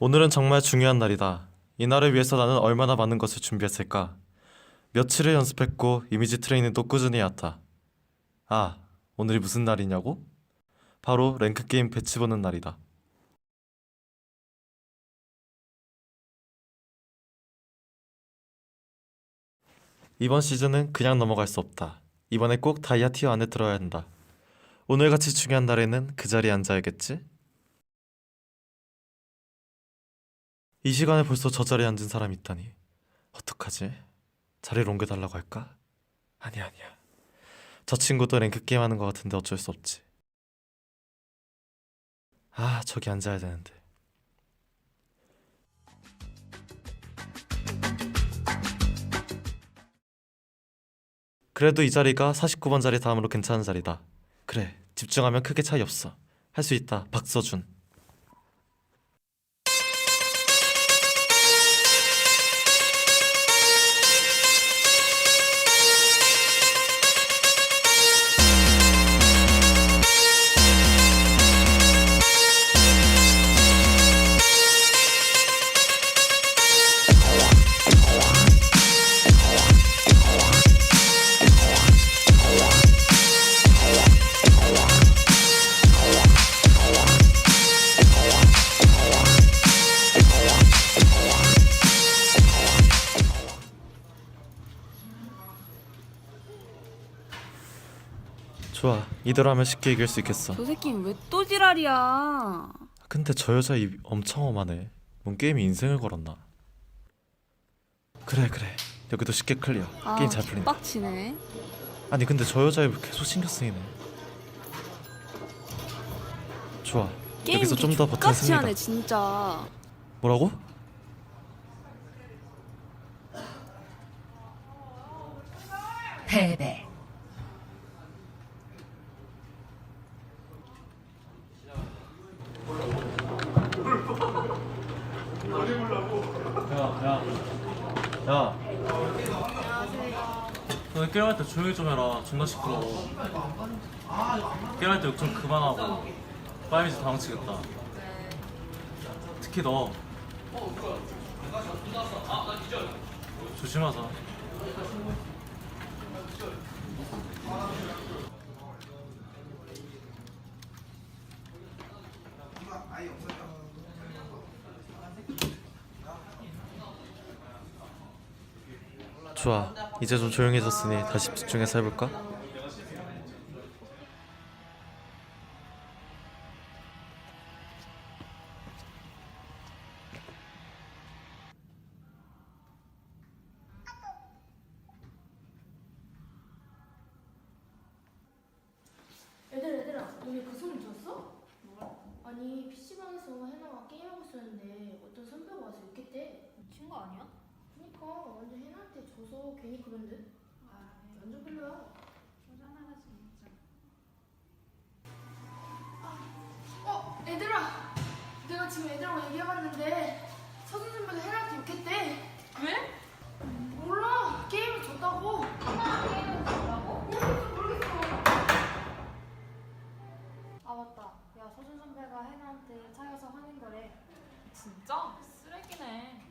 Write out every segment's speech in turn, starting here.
오늘은 정말 중요한 날이다. 이 날을 위해서 나는 얼마나 많은 것을 준비했을까? 며칠을 연습했고 이미지 트레이닝도 꾸준히 해왔다. 아, 오늘이 무슨 날이냐고? 바로 랭크 게임 배치 보는 날이다. 이번 시즌은 그냥 넘어갈 수 없다. 이번에 꼭 다이아 티어 안에 들어야 한다. 오늘같이 중요한 날에는 그 자리에 앉아야겠지? 이 시간에 벌써 저 자리에 앉은 사람이 있다니. 어떡하지? 자리를 옮겨달라고 할까? 아니야, 아니야. 저 친구도 랭크 게임 하는 것 같은데 어쩔 수 없지. 아, 저기 앉아야 되는데. 그래도 이 자리가 49번 자리 다음으로 괜찮은 자리다. 그래, 집중하면 크게 차이 없어. 할 수 있다, 박서준. 이대로 하면 쉽게 이길 수 있겠어. 저 새끼는 왜 또 지랄이야? 근데 저 여자 입 엄청 험하네. 뭔 게임이 인생을 걸었나? 그래 그래 여기도 쉽게 클리어. 아, 게임 잘 풀린다. 빡치네. 아니 근데 저 여자 입 계속 신경 쓰이네. 좋아. 게임 여기서 좀더 같이 승리다. 하네 진짜. 뭐라고? 너 게임할 때 조용히 좀 해라. 존나 시끄러워. 게임할 때 욕 좀 그만하고. 파이미즈 당치겠다. 특히 너. 조심하자. 좋아. 이제 좀 조용해졌으니 다시 집중해서 해볼까? 얘들아 얘들아 너네 그 소리 들었어? 아니 PC방에서 해나가 게임하고 있었는데 어떤 선배가 와서 욕했대 친구 아니야? 그니까 완전 해나한테 져서 괜히 그런 듯 아, 완전 별로야 여자나가 진짜. 어 얘들아 내가 지금 애들하고 얘기해봤는데 서준 선배가 해나한테 욕했대 왜? 몰라 게임을 졌다고 게임을 잘하고? 모르겠어 아 맞다. 야 서준 선배가 해나한테 차여서 화낸 거래. 진짜? 쓰레기네.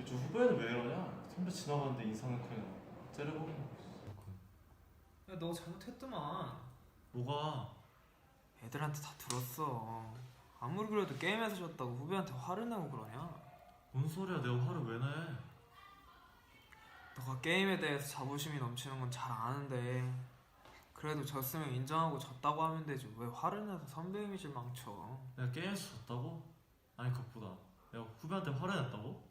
요즘 후배는 왜 이러냐? 선배 지나가는데 인사는 그냥 째려보는 야, 너 잘못했더만. 뭐가? 애들한테 다 들었어. 아무리 그래도 게임에서 졌다고 후배한테 화를 내고 그러냐? 뭔 소리야 내가 화를 왜 내? 너가 게임에 대해서 자부심이 넘치는 건 잘 아는데 그래도 졌으면 인정하고 졌다고 하면 되지 왜 화를 내서 선배 이미지를 망쳐? 내가 게임에서 졌다고? 아니 그것보다 내가 후배한테 화를 냈다고?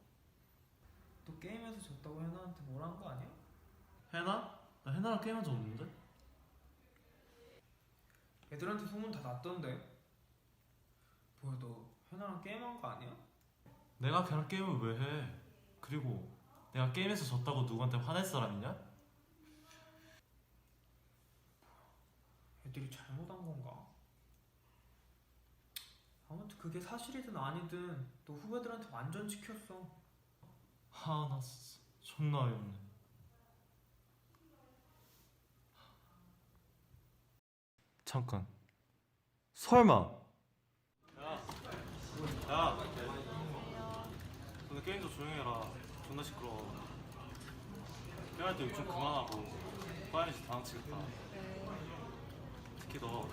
너 게임에서 졌다고 해나한테 뭐라는 거 아니야? 해나? 나 해나랑 게임한 적 없는데? 애들한테 소문 다 났던데 뭐야 너 해나랑 게임한 거 아니야? 내가 걔랑 게임을 왜 해? 그리고 내가 게임에서 졌다고 누구한테 화낼 사람이냐? 애들이 잘못한 건가? 아무튼 그게 사실이든 아니든 너 후배들한테 완전 지켰어 진짜 존나 어이없네. 잠깐. 설마. 야. 야, 너네 게임 좀 조용히 해라. 존나 시끄러워. 게임할 때 욕좀 그만하고 파이널시 당치겠다. 특히 너.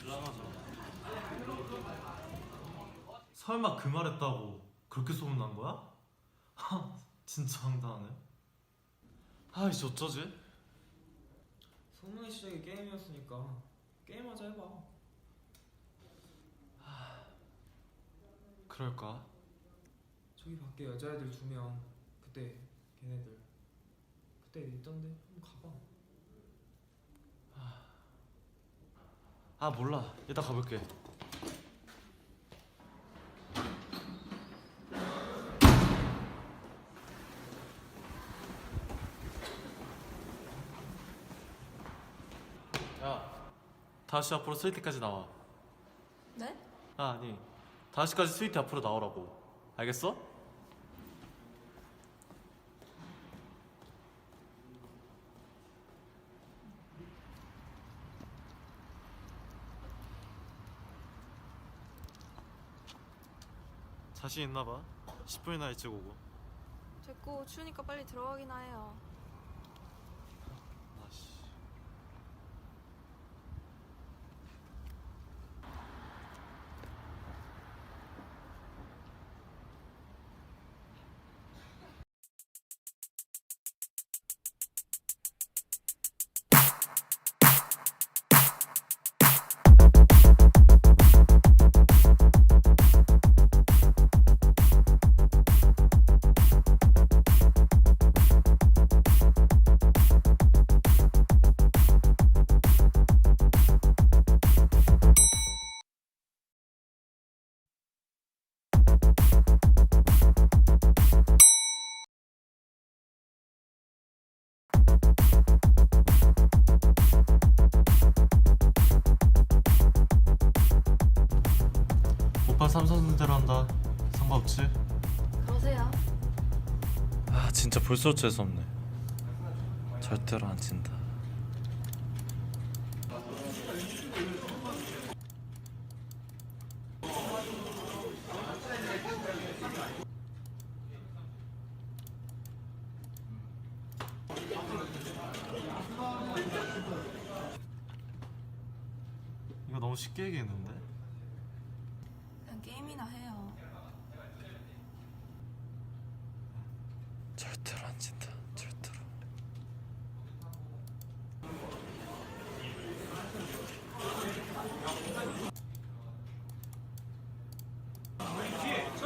불안하죠 설마 그 말했다고 그렇게 소문난 거야? 하 진짜 황당하네 아 이제 어쩌지? 소문의 시작이 게임이었으니까 게임하자 해봐. 그럴까? 저기 밖에 여자애들 두 명. 그때 걔네들. 그때 있던데 한번 가봐. 아 몰라 이따 가볼게 야 다시 앞으로 스위트까지 나와 네? 아 아니 다시까지 스위트 앞으로 나오라고 알겠어? 자신 있나 봐 10분이나 일찍 오고 됐고 추우니까 빨리 들어가기나 해요. 아 진짜 볼수 어째서 없네 절대로 안 진다 이거 너무 쉽게 얘기했는데? 그냥 게임이나 해요. 절대로 안 진다 절대로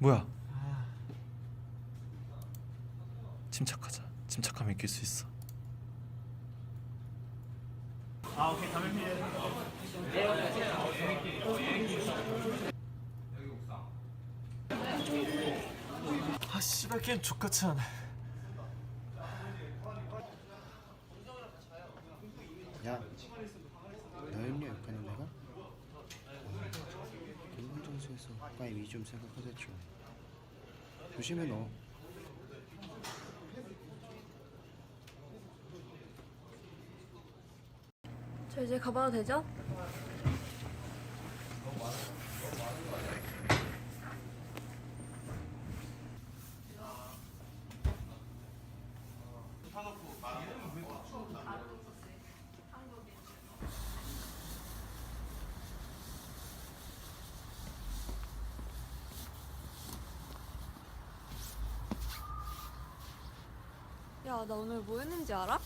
뭐야? 침착하자. 침착하면 이길 수 있어. 아 씨발 게임 족같이 하네 야, 너였냐 욕하는 내가? 공공 위좀 생각하자 좀. 조심해 너. 저 이제 가봐도 되죠? 야, 나 오늘 뭐 했는지 알아?